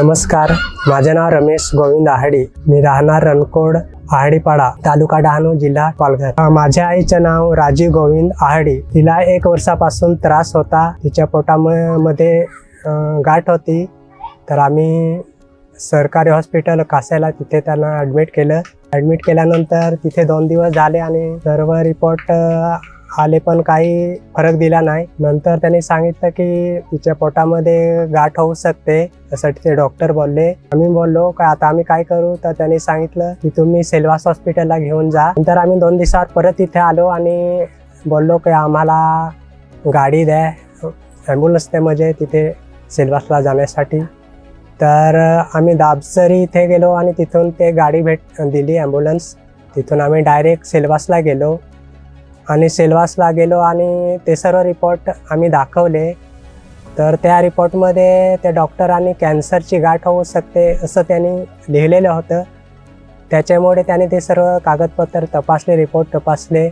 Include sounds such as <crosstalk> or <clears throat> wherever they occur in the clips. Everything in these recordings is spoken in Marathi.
नमस्कार माझे नाव रमेश गोविंद आहाडी. मी राहणार रणकोड आहाडीपाडा तालुका डहाणू जिल्हा पालघर. माझ्या आईचं नाव राजीव गोविंद आहाडी. तिला एक वर्षापासून त्रास होता. तिच्या पोटामध्ये गाठ होती. तर आम्ही सरकारी हॉस्पिटल कासायला तिथे त्यांना ॲडमिट केलं. ॲडमिट केल्यानंतर तिथे दोन दिवस झाले आणि सर्व रिपोर्ट आले पण काही फरक दिला नाही. नंतर त्यांनी सांगितलं की तिच्या पोटामध्ये गाठ होऊ शकते त्यासाठी ते डॉक्टर बोलले. आम्ही बोललो का आता आम्ही काय करू? तर त्यांनी सांगितलं की तुम्ही सेल्वास हॉस्पिटलला घेऊन जा. नंतर आम्ही दोन दिवसात परत तिथे आलो आणि बोललो की आम्हाला गाडी द्या. ॲम्ब्युलन्स ते म्हणजे तिथे सेलवासला जाण्यासाठी. तर आम्ही दाबसरी इथे गेलो आणि तिथून ते गाडी भेट दिली ॲम्ब्युलन्स. तिथून आम्ही डायरेक्ट सेलवासला गेलो. आणि सेलवासला गेलो आणि ते सर्व रिपोर्ट आम्ही दाखवले. तर त्या रिपोर्टमध्ये त्या डॉक्टरांनी कॅन्सरची गाठ होऊ शकते असं त्यांनी लिहिलेलं होतं. त्याच्यामुळे त्याने ते सर्व कागदपत्र तपासले रिपोर्ट तपासले.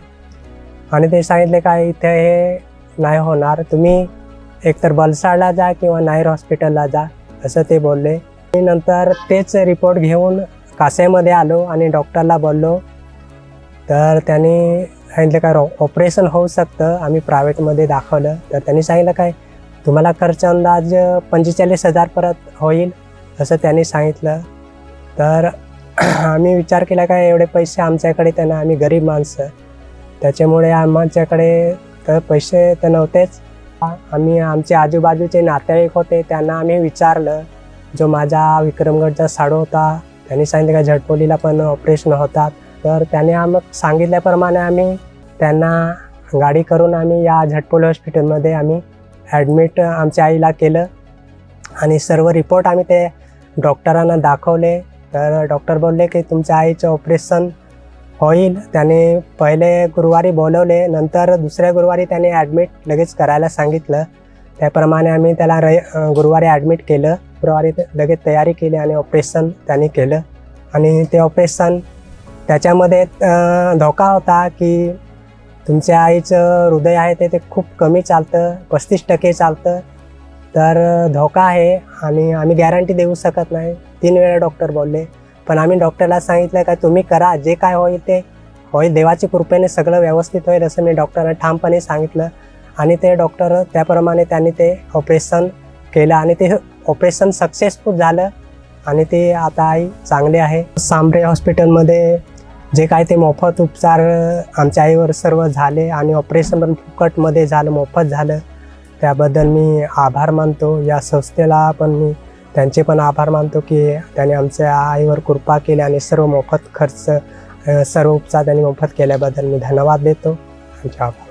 आणि ते सांगितले काय इथे हे नाही होणार तुम्ही एकतर बलसाडला जा किंवा नायर हॉस्पिटलला जा असं ते बोलले. आणि नंतर तेच रिपोर्ट घेऊन कासेमध्ये आलो आणि डॉक्टरला बोललो. तर त्यांनी सांगितलं काय ऑपरेशन होऊ शकतं आम्ही प्रायव्हेटमध्ये दाखवलं. तर त्यांनी सांगितलं काय तुम्हाला खर्च अंदाज पंचेचाळीस हजार परत होईल असं त्यांनी सांगितलं. तर <clears throat> आम्ही विचार केला काय एवढे पैसे आमच्याकडे त्यांना आम्ही गरीब माणसं. त्याच्यामुळे आमच्याकडे तर पैसे तर नव्हतेच. आम्ही आमचे आजूबाजूचे नातेवाईक होते त्यांना आम्ही विचारलं जो माझा विक्रमगडचा साडू होता त्यांनी सांगितलं का झटपोलीला पण ऑपरेशन होतात. तर त्याने आम सांगितल्याप्रमाणे आम्ही त्यांना गाडी करून आम्ही या झटपोली हॉस्पिटलमध्ये आम्ही ॲडमिट आमच्या आईला केलं. आणि सर्व रिपोर्ट आम्ही ते डॉक्टरांना दाखवले. तर डॉक्टर बोलले की तुमच्या आईचं ऑपरेशन होईल. त्याने पहिले गुरुवारी बोलवले. नंतर दुसऱ्या गुरुवारी त्याने ॲडमिट लगेच करायला सांगितलं. त्याप्रमाणे आम्ही त्याला रे गुरुवारी ॲडमिट केलं. गुरुवारी लगेच तयारी केली आणि ऑपरेशन त्यांनी केलं. आणि ते ऑपरेशन त्याच्यामध्ये धोका होता की तुमच्या आईचं हृदय आहे ते ते खूप कमी चालतं पस्तीस टक्के चालतं. तर धोका आहे आणि आम्ही गॅरंटी देऊ शकत नाही. तीन वेळा डॉक्टर बोलले. पण आम्ही डॉक्टरला सांगितलं का तुम्ही करा जे काय होईल ते. होईल देवाची कृपेने सगळं व्यवस्थित होईल असं मी डॉक्टरला ठामपणे सांगितलं. आणि ते डॉक्टर त्याप्रमाणे त्यांनी ते ऑपरेशन केलं आणि ते ऑपरेशन सक्सेसफुल झालं. आणि ते आता आई चांगले आहे. सांबरे हॉस्पिटलमध्ये जे काय ते मोफत उपचार आमच्या आईवर सर्व झाले आणि ऑपरेशन पण फुकटमध्ये झालं मोफत झालं. त्याबद्दल मी आभार मानतो. या संस्थेला पण मी त्यांचे पण आभार मानतो की त्याने आमच्या आईवर कृपा केली आणि सर्व मोफत खर्च सर्व उपचार त्यांनी मोफत केल्याबद्दल मी धन्यवाद देतो. आमचे आभार.